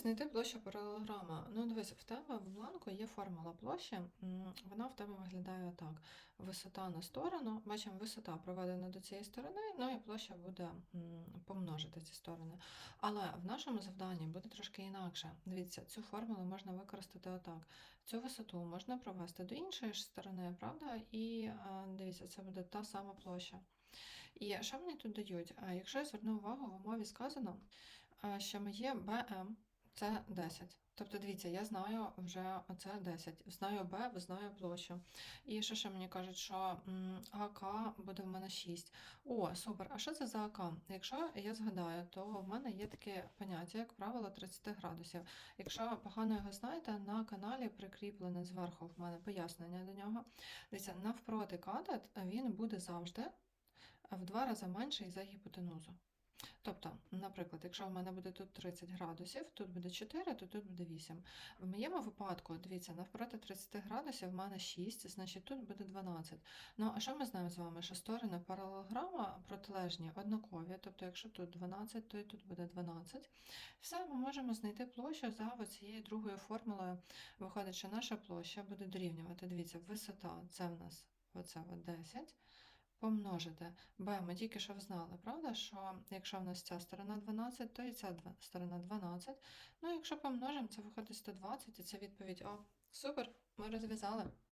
знайти площу паралелограма? Ну, дивись, в тебе в бланку є формула площі. Вона в тебе виглядає так: висота на сторону. Бачимо, висота проведена до цієї сторони, ну і площа буде помножити ці сторони. Але в нашому завданні буде трошки інакше. Дивіться, цю формулу можна використати отак. Цю висоту можна провести до іншої ж сторони, правда? І е, дивіться, це буде та сама площа. І що мені тут дають? Е, Якщо я зверну увагу, в умові сказано, е, що моє BM це 10. Тобто, дивіться, я знаю вже оце 10. Знаю B, знаю площу. І що ще мені кажуть, що АК буде в мене 6. О, супер. А що це за АК? Якщо я згадаю, то в мене є таке поняття, як правило, 30 градусів. Якщо погано його знаєте, на каналі прикріплене зверху в мене пояснення до нього. Дивіться, навпроти катет він буде завжди в два рази менший за гіпотенузу. Тобто, наприклад, якщо в мене буде тут 30 градусів, тут буде 4, то тут буде 8. В моєму випадку, дивіться, навпроти 30 градусів в мене 6, значить тут буде 12. Ну, а що ми знаємо з вами? Що сторони паралелограма протилежні, однакові. Тобто, якщо тут 12, то і тут буде 12. Все, ми можемо знайти площу за цією другою формулою. Виходить, що наша площа буде дорівнювати. Дивіться, висота це в нас оце от 10 помножити. Б, ми тільки що взнали, правда, що якщо в нас ця сторона 12, то і ця сторона 12. Ну, якщо помножимо, це виходить 120, і це відповідь О. Супер, ми розв'язали.